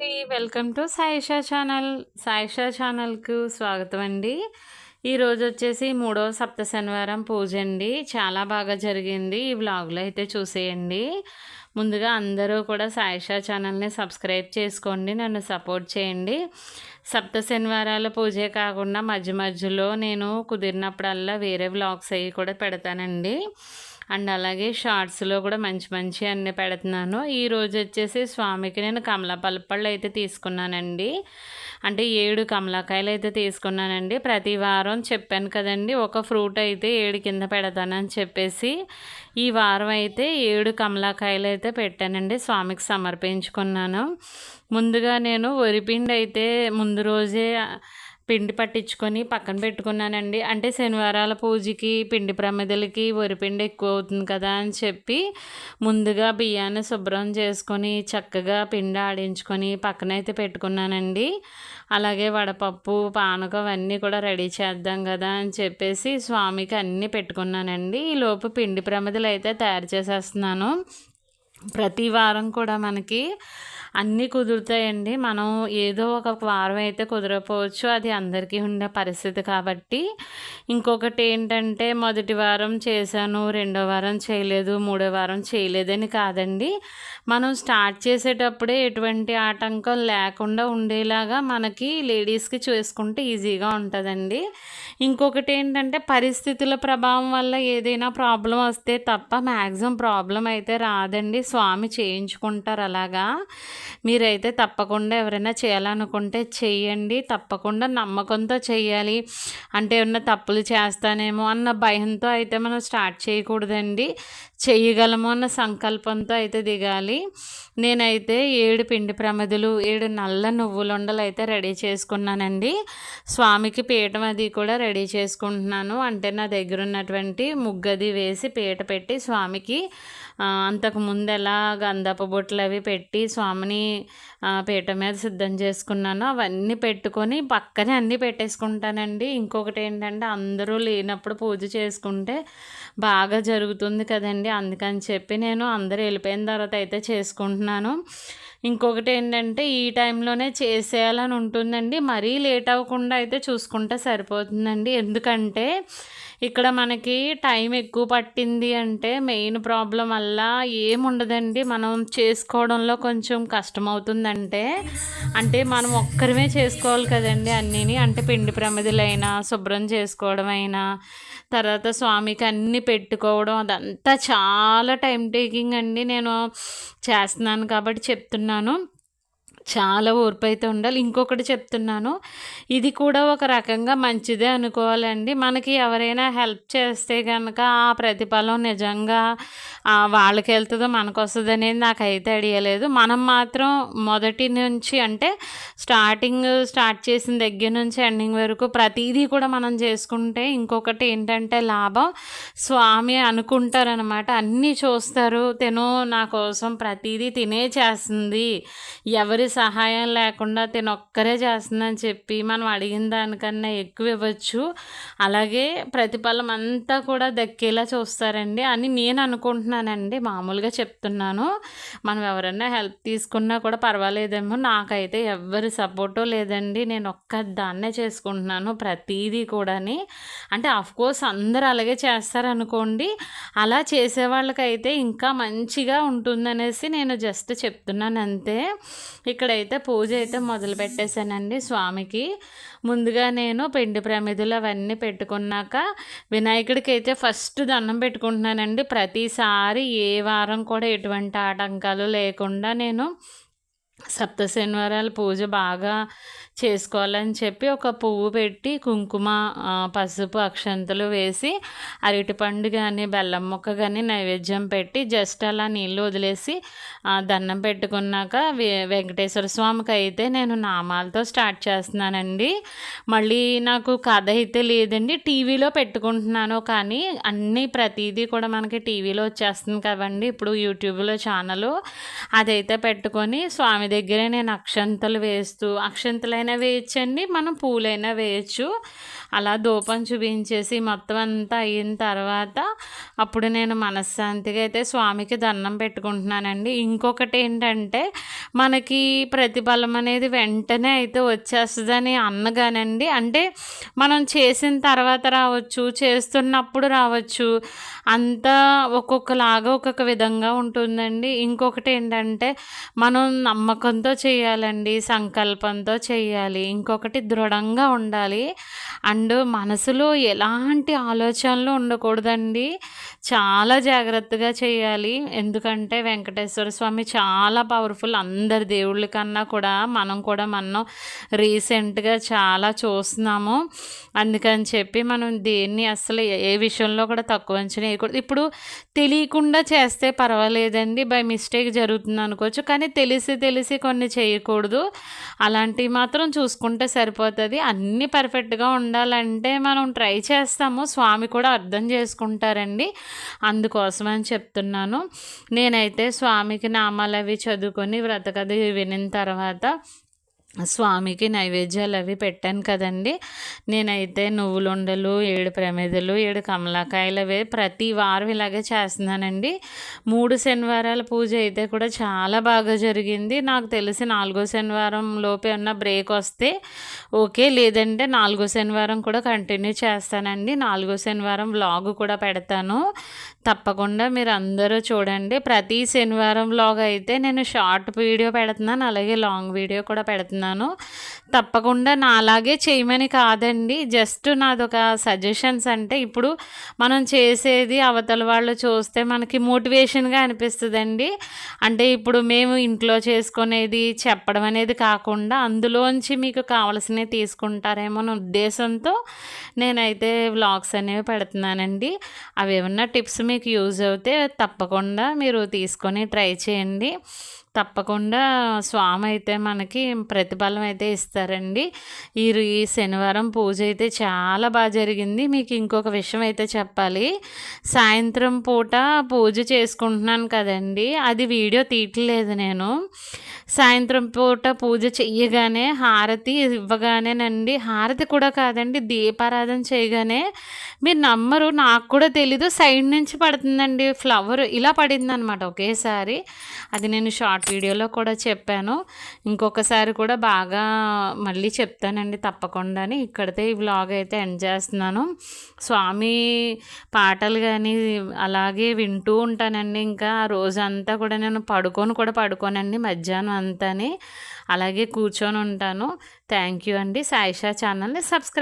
Welcome to Saisha channel. Saisha ఛానల్కు స్వాగతం అండి. ఈరోజు వచ్చేసి మూడవ సప్త శనివారం పూజ అండి. చాలా బాగా జరిగింది. ఈ వ్లాగ్లో అయితే చూసేయండి. ముందుగా అందరూ కూడా సాయిషా ఛానల్ని సబ్స్క్రైబ్ చేసుకోండి. నన్ను సపోర్ట్ చేయండి. సప్త శనివారాల పూజే కాకుండా మధ్య మధ్యలో నేను కుదిరినప్పుడల్లా వేరే వ్లాగ్స్ అవి కూడా పెడతానండి. అండ్ అలాగే షార్ట్స్లో కూడా మంచి మంచి అన్నీ పెడుతున్నాను. ఈరోజు వచ్చేసి స్వామికి నేను కమలా పల్పళ్ళు అయితే తీసుకున్నానండి. అంటే ఏడు కమలాకాయలు అయితే తీసుకున్నానండి. ప్రతి వారం చెప్పాను కదండి ఒక ఫ్రూట్ అయితే ఏడు కింద పెడతానని చెప్పేసి ఈ వారం అయితే ఏడు కమలాకాయలు అయితే పెట్టానండి స్వామికి సమర్పించుకున్నాను. ముందుగా నేను వరిపిండి అయితే ముందు రోజే పిండి పట్టించుకొని పక్కన పెట్టుకున్నానండి. అంటే శనివారాల పూజకి పిండి ప్రమిదలకి వరిపిండి ఎక్కువ అవుతుంది కదా అని చెప్పి ముందుగా బియ్యాన్ని శుభ్రం చేసుకొని చక్కగా పిండి ఆడించుకొని పక్కన అయితే పెట్టుకున్నానండి. అలాగే వడపప్పు పానకం అవన్నీ కూడా రెడీ చేద్దాం కదా అని చెప్పేసి స్వామికి అన్నీ పెట్టుకున్నానండి. ఈ లోపు పిండి ప్రమిదలు అయితే తయారు చేసేస్తున్నాను. ప్రతి వారం కూడా మనకి అన్నీ కుదురుతాయండి. మనం ఏదో ఒక వారం అయితే కుదరకపోవచ్చు అది అందరికీ ఉండే పరిస్థితి కాబట్టి. ఇంకొకటి ఏంటంటే మొదటి వారం చేశాను రెండో వారం చేయలేదు మూడో వారం చేయలేదని కాదండి. మనం స్టార్ట్ చేసేటప్పుడే ఎటువంటి ఆటంకం లేకుండా ఉండేలాగా మనకి లేడీస్కి చేసుకుంటే ఈజీగా ఉంటుందండి. ఇంకొకటి ఏంటంటే పరిస్థితుల ప్రభావం వల్ల ఏదైనా ప్రాబ్లం వస్తే తప్ప మ్యాక్సిమం ప్రాబ్లం అయితే రాదండి. స్వామి చేయించుకుంటారు అలాగా. మీరైతే తప్పకుండా ఎవరైనా చేయాలనుకుంటే చేయండి తప్పకుండా నమ్మకంతో చేయాలి అంటే ఏమన్నా తప్పులు చేస్తానేమో అన్న భయంతో అయితే మనం స్టార్ట్ చేయకూడదండి. చేయగలము అన్న సంకల్పంతో అయితే దిగాలి. నేనైతే ఏడు పిండి ప్రమదులు ఏడు నల్ల నువ్వులుండలు అయితే రెడీ చేసుకున్నానండి. స్వామికి పీఠం అది కూడా రెడీ చేసుకుంటున్నాను. అంటే నా దగ్గర ఉన్నటువంటి ముగ్గది వేసి పీట పెట్టి స్వామికి అంతకు ముందు ఎలా గంధపు బొట్లు అవి పెట్టి స్వామిని పీట మీద సిద్ధం చేసుకున్నాను అవన్నీ పెట్టుకొని పక్కనే అన్నీ పెట్టేసుకుంటానండి. ఇంకొకటి ఏంటంటే అందరూ లేనప్పుడు పూజ చేసుకుంటే బాగా జరుగుతుంది కదండి. అందుకని చెప్పి నేను అందరూ వెళ్ళిపోయిన తర్వాత అయితే చేసుకుంటున్నాను. ఇంకొకటి ఏంటంటే ఈ టైంలోనే చేసేయాలని ఉంటుందండి. మరీ లేట్ అవ్వకుండా అయితే చూసుకుంటే సరిపోతుందండి. ఎందుకంటే ఇక్కడ మనకి టైం ఎక్కువ పట్టింది అంటే మెయిన్ ప్రాబ్లం వల్ల ఏముండదండి. మనం చేసుకోవడంలో కొంచెం కష్టమవుతుందంటే అంటే మనం ఒక్కరిమే చేసుకోవాలి కదండి అన్నీని. అంటే పిండి ప్రమిదలైనా శుభ్రం చేసుకోవడం అయినా తర్వాత స్వామికి అన్నీ పెట్టుకోవడం అదంతా చాలా టైం టేకింగ్ అండి నేను చేస్తున్నాను కాబట్టి చెప్తున్నాను. చాలా ఓర్పు అయితే ఉండాలి. ఇంకొకటి చెప్తున్నాను. ఇది కూడా ఒక రకంగా మంచిదే అనుకోవాలండి. మనకి ఎవరైనా హెల్ప్ చేస్తే కనుక ఆ ప్రతిఫలం నిజంగా వాళ్ళకి వెళ్తుందో మనకు వస్తుంది అనేది నాకు అయితే అడిగలేదు మనం మాత్రం మొదటి నుంచి అంటే స్టార్టింగ్ స్టార్ట్ చేసిన దగ్గర నుంచి ఎండింగ్ వరకు ప్రతిదీ కూడా మనం చేసుకుంటే ఇంకొకటి ఏంటంటే లాభం. స్వామి అనుకుంటారనమాట అన్నీ చూస్తారు. తిను నా కోసం ప్రతిదీ తినే చేస్తుంది. ఎవరి సహాయం లేకుండా తిను ఒక్కరే చేస్తుందని చెప్పి మనం అడిగిన దానికన్నా ఎక్కువ ఇవ్వచ్చు. అలాగే ప్రతిఫలం అంతా కూడా దక్కేలా చూస్తారండి అని నేను అనుకుంటున్నానండి. మామూలుగా చెప్తున్నాను. మనం ఎవరైనా హెల్ప్ తీసుకున్నా కూడా పర్వాలేదేమో. నాకైతే ఎవరి సపోర్టు లేదండి. నేను ఒక్క దాన్నే చేసుకుంటున్నాను ప్రతీదీ కూడాని. అంటే కోర్స్ అందరూ అలాగే చేస్తారనుకోండి. అలా చేసేవాళ్ళకైతే ఇంకా మంచిగా ఉంటుందనేసి నేను జస్ట్ చెప్తున్నాను అంతే. ఇక్కడ ఇక్కడైతే పూజ అయితే మొదలు పెట్టేశానండి స్వామికి. ముందుగా నేను పిండి ప్రమిదులు అవన్నీ పెట్టుకున్నాక వినాయకుడికి అయితే ఫస్ట్ దండం పెట్టుకుంటున్నానండి. ప్రతిసారి ఏ వారం కూడా ఎటువంటి ఆటంకాలు లేకుండా నేను సప్త శనివారాల పూజ బాగా చేసుకోవాలని చెప్పి ఒక పువ్వు పెట్టి కుంకుమ పసుపు అక్షంతలు వేసి అరటిపండు కానీ బెల్లం ముక్క కానీ నైవేద్యం పెట్టి జస్ట్ అలా నీళ్ళు వదిలేసి దండం పెట్టుకున్నాక వెంకటేశ్వర స్వామికి అయితే నేను నామాలతో స్టార్ట్ చేస్తున్నానండి. మళ్ళీ నాకు కథ అయితే లేదండి. టీవీలో పెట్టుకుంటున్నాను కానీ అన్నీ ప్రతిదీ కూడా మనకి టీవీలో వచ్చేస్తుంది కదండి. ఇప్పుడు యూట్యూబ్లో ఛానల్ అదైతే పెట్టుకొని స్వామి స్వామి దగ్గరే నేను అక్షంతలు వేస్తూ అక్షంతలైనా వేయచ్చండి మనం పూలైనా వేయచ్చు. అలా ధూపం చూపించేసి మొత్తం అంతా అయిన తర్వాత అప్పుడు నేను మనశ్శాంతిగా అయితే స్వామికి దండం పెట్టుకుంటున్నానండి. ఇంకొకటి ఏంటంటే మనకి ప్రతిఫలం అనేది వెంటనే అయితే వచ్చేస్తుందని అన్నగానండి. అంటే మనం చేసిన తర్వాత రావచ్చు చేస్తున్నప్పుడు రావచ్చు అంతా ఒక్కొక్కలాగా ఒక్కొక్క విధంగా ఉంటుందండి. ఇంకొకటి ఏంటంటే మనం నమ్మకంతో చేయాలండి సంకల్పంతో చేయాలి ఇంకొకటి దృఢంగా ఉండాలి. అండ్ మనసులో ఎలాంటి ఆలోచనలు ఉండకూడదండి. చాలా జాగ్రత్తగా చేయాలి. ఎందుకంటే వెంకటేశ్వర స్వామి చాలా పవర్ఫుల్ అందరూ దేవుళ్ళ కన్నా కూడా మనం కూడా మనం రీసెంట్గా చాలా చూస్తున్నాము. అందుకని చెప్పి మనం దేన్ని అసలు ఏ విషయంలో కూడా తక్కువ అంచనా వేయకూడదు. ఇప్పుడు తెలియకుండా చేస్తే పర్వాలేదండి. బై మిస్టేక్ జరుగుతుంది అనుకోవచ్చు. కానీ తెలిసి తెలిసి కొన్ని చేయకూడదు. అలాంటివి మాత్రం చూసుకుంటే సరిపోతుంది. అన్నీ పర్ఫెక్ట్గా ఉండాలంటే మనం ట్రై చేస్తాము. స్వామి కూడా అర్థం చేసుకుంటారండి. అందుకోసమని చెప్తున్నాను. నేనైతే స్వామికి నామాలు అవి చదువుకొని కథ వినిన తర్వాత స్వామికి నైవేద్యాలు అవి పెట్టాను కదండి. నేనైతే నువ్వులుండలు ఏడు ప్రమేదలు ఏడు కమలాకాయలు అవి ప్రతి వారం ఇలాగే చేస్తున్నానండి. మూడు శనివారాల పూజ అయితే కూడా చాలా బాగా జరిగింది. నాకు తెలిసి నాలుగో శనివారం లోపే ఉన్న బ్రేక్ వస్తే ఓకే లేదంటే నాలుగో శనివారం కూడా కంటిన్యూ చేస్తానండి. నాలుగో శనివారం వ్లాగ్ కూడా పెడతాను. తప్పకుండా మీరు అందరూ చూడండి. ప్రతి శనివారం వ్లాగ్ అయితే నేను షార్ట్ వీడియో పెడుతున్నాను అలాగే లాంగ్ వీడియో కూడా పెడుతున్నాను. తప్పకుండా నా అలాగే చేయమని కాదండి. జస్ట్ నాదొక సజెషన్స్ అంటే ఇప్పుడు మనం చేసేది అవతల వాళ్ళు చూస్తే మనకి మోటివేషన్గా అనిపిస్తుందండి. అంటే ఇప్పుడు మేము ఇంట్లో చేసుకునేది చెప్పడం అనేది కాకుండా అందులోంచి మీకు కావలసినవి తీసుకుంటారేమో అనే ఉద్దేశంతో నేనైతే వ్లాగ్స్ అనేవి పెడుతున్నానండి. అవి ఏమన్నా టిప్స్ మీకు యూజ్ అవుతే తప్పకుండా మీరు తీసుకొని ట్రై చేయండి. తప్పకుండా స్వామి అయితే మనకి ప్రతిఫలం అయితే ఇస్తారండి. ఈ ఈ శనివారం పూజ అయితే చాలా బాగా జరిగింది. మీకు ఇంకొక విషయం అయితే చెప్పాలి. సాయంత్రం పూట పూజ చేసుకుంటున్నాను కదండి. అది వీడియో తీయట్లేదు నేను. సాయంత్రం పూట పూజ చెయ్యగానే హారతి ఇవ్వగానేనండి. హారతి కూడా కాదండి దీపారాధన చేయగానే. మీరు నమ్మరు నాకు కూడా తెలీదు. సైడ్ నుంచి పడుతుందండి ఫ్లవర్. ఇలా పడింది అనమాట ఒకేసారి. అది నేను షార్ట్ వీడియోలో కూడా చెప్పాను. ఇంకొకసారి కూడా బాగా మళ్ళీ చెప్తానండి తప్పకుండా ఇక్కడితే ఈ వ్లాగ్ అయితే ఎండ్ చేస్తున్నాను. స్వామి పాటలు కానీ అలాగే వింటూ ఉంటానండి ఇంకా. ఆ రోజంతా కూడా నేను పడుకొని కూడా పడుకోనండి మధ్యాహ్నం అంతాని అలాగే కూర్చొని ఉంటాను. థ్యాంక్ యూ అండి. సాయిషా ఛానల్ని సబ్స్క్రైబ్